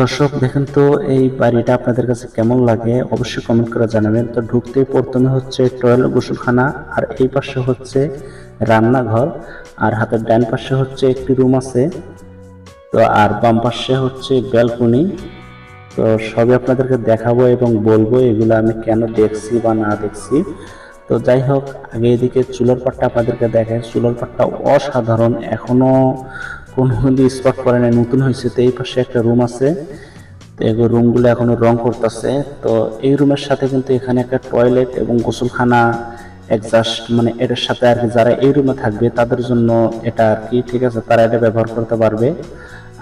দর্শক, দেখেন তো এই বাড়িটা আপনাদের কাছে কেমন লাগে অবশ্যই কমেন্ট করে জানাবেন। তো ঢুকতেই প্রথমে হচ্ছে টয়লেট গোসলখানা আর এই পাশে হচ্ছে রান্নাঘর, আর হাতের ডান পাশে হচ্ছে একটি রুম আছে। তো আর বাম পাশে হচ্ছে ব্যালকনি। তো সবই আপনাদেরকে দেখাবো এবং বলব এগুলো আমি কেন দেখছি বা না দেখছি। তো যাই হোক, আগে এদিকে চুলার পাটটা আপনাদেরকে দেখেন চুলার পাটটা অসাধারণ, এখনও কোনো কিন্তু স্পট করে নাই, নতুন হয়েছে, তো এই পাশে একটা রুম আছে। তো এগুলো রুমগুলো এখনও রং করতেছে। তো এই রুমের সাথে কিন্তু এখানে একটা টয়লেট এবং গোসলখানা অ্যাডজাস্ট মানে এটার সাথে আর কি যারা এই রুমে থাকবে, তাদের জন্য এটা আর কি, ঠিক আছে? তারা এটা ব্যবহার করতে পারবে।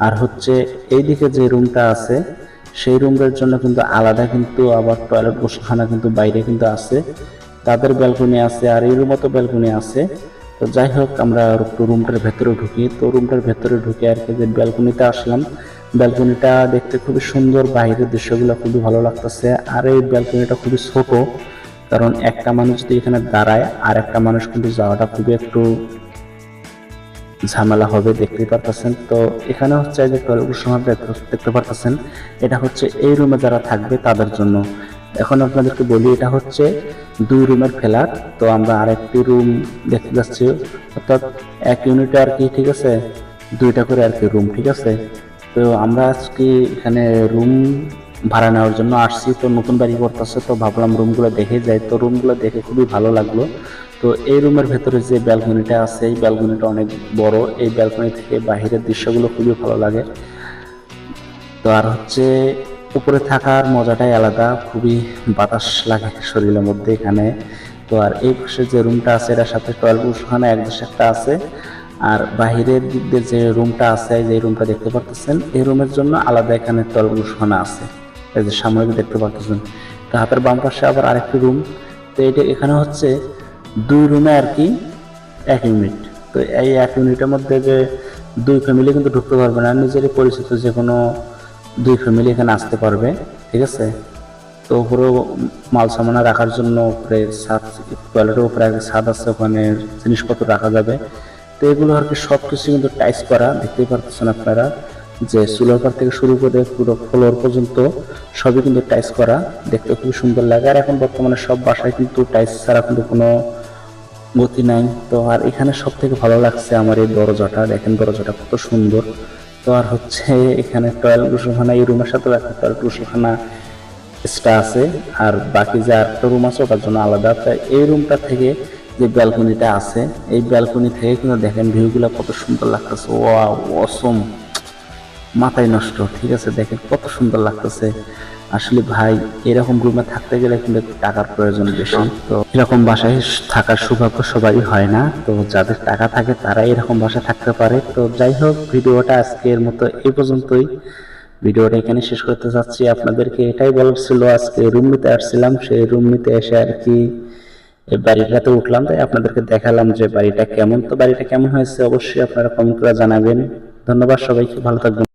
আর হচ্ছে এইদিকে যে রুমটা আছে, সেই রুমের জন্য কিন্তু আলাদা কিন্তু আবার টয়লেট গোসলখানা কিন্তু বাইরে কিন্তু আছে। তাদের ব্যালকনি আছে, আর এই রুমও তো ব্যালকনি আছে। তো যাই হোক, আমরা একটু রুমটার ভেতরে ঢুকি। তো রুমটার ভেতরে ঢুকে আর কি যে ব্যালকনিতে আসলাম। ব্যালকনিটা দেখতে খুবই সুন্দর, বাইরের দৃশ্যগুলো খুবই ভালো লাগতেছে। আর এই ব্যালকনিটা খুবই ছোট, কারণ একটা মানুষ যদি এখানে দাঁড়ায়, আর একটা মানুষ কিন্তু যাওয়াটা খুবই একটু ঝামেলা হবে, দেখতেই পারতেছেন। তো এখানে হচ্ছে যে টয়লেট দেখতে পারতেছেন, এটা হচ্ছে এই রুমে যারা থাকবে তাদের জন্য। এখন আপনাদেরকে বলি, এটা হচ্ছে দুই রুমের ফ্ল্যাট। তো আমরা আরেকটি রুম দেখতে যাচ্ছি। অর্থাৎ এক ইউনিটে আর কি, ঠিক আছে? দুইটা করে আর কি রুম, ঠিক আছে? তো আমরা আজকে এখানে রুম ভাড়া নেওয়ার জন্য আসছি। তো নতুন বাড়ি করতেছে, তো ভাবলাম রুমগুলো দেখে যাই। তো রুমগুলো দেখে খুবই ভালো লাগল। তো এই রুমের ভেতরে যে ব্যালকনিটা আছে, এই ব্যালকনিটা অনেক বড়। এই ব্যালকনি থেকে বাহিরের দৃশ্যগুলো খুবই ভালো লাগে। তো আর হচ্ছে উপরে থাকার মজাটাই আলাদা, খুবই বাতাস লাগে শরীরের মধ্যে এখানে। তো আর এই পাশে যে রুমটা আছে, এটার সাথে টয়লেট ওখানে এক দেশে একটা আছে। আর বাহিরের দিক দিয়ে যে রুমটা আছে, যে রুমটা দেখতে পারতেছেন, এই রুমের জন্য আলাদা এখানে টয়লেট ওখানে আছে। এই যে সামনে দেখতে পারতেছেন। তো হাতের বাম পাশে আবার আরেকটি রুম তো এটা এখানে হচ্ছে দুই রুমে আর কি এক ইউনিট তো এই এক ইউনিটের মধ্যে যে দুই ফ্যামিলি কিন্তু ঢুকতে পারবে না। নিজেরই পরিচিত যে কোনো দুই ফ্যামিলি এখানে আসতে পারবে, ঠিক আছে? তো উপরেও মাল সামানা রাখার জন্য উপরে ছাদ টয়লেটের উপরে ছাদ আছে, ওখানে জিনিসপত্র রাখা যাবে। তো এগুলো আর কি সব কিছু কিন্তু টাইস করা, দেখতেই পারতেছেন আপনারা যে সুলোপার থেকে শুরু করে পুরো ফ্লোর পর্যন্ত সবই কিন্তু টাইস করা, দেখতে খুবই সুন্দর লাগে। আর এখন বর্তমানে সব বাসায় কিন্তু টাইস ছাড়া কিন্তু কোনো গতি নাই। তো আর এখানে সব থেকে ভালো লাগছে আমার এই দরজাটা, দেখেন দরজাটা কত সুন্দর। তো আর হচ্ছে এখানে টয়লেট গোসলখানা এই রুমের সাথে একটা টয়লেট গোসলখানা এক্সট্রা আছে। আর বাকি যে আরেকটা রুম আছে, ওটার জন্য আলাদা। তাই এই রুমটা থেকে যে ব্যালকনিটা আছে, এই ব্যালকনি থেকে কিন্তু দেখেন ভিউগুলো কত সুন্দর লাগতেছে। ওয়া অসম মাথায় নষ্ট, ঠিক আছে? দেখেন কত সুন্দর লাগতেছে। আসলে ভাই, এরকম রুমে থাকতে গেলে কিন্তু টাকার প্রয়োজন বেশি। তো এরকম বাসায় থাকার সৌভাগ্য সবারই হয় না। তো যাদের টাকা থাকে তারা এরকম বাসায় থাকতে পারে। তো যাই হোক, ভিডিওটা আজকের মতো এই পর্যন্তই। ভিডিওটা এখানে শেষ করতে চাচ্ছি। আপনাদেরকে এটাই বলার ছিল, আজকে রুম নিতে আসছিলাম। সেই রুম নিতে এসে আর কি বাড়িটাতে উঠলাম। তাই আপনাদেরকে দেখালাম যে বাড়িটা কেমন। তো বাড়িটা কেমন হয়েছে অবশ্যই আপনারা কমেন্ট করে জানাবেন। ধন্যবাদ সবাইকে। ভালো থাকবেন।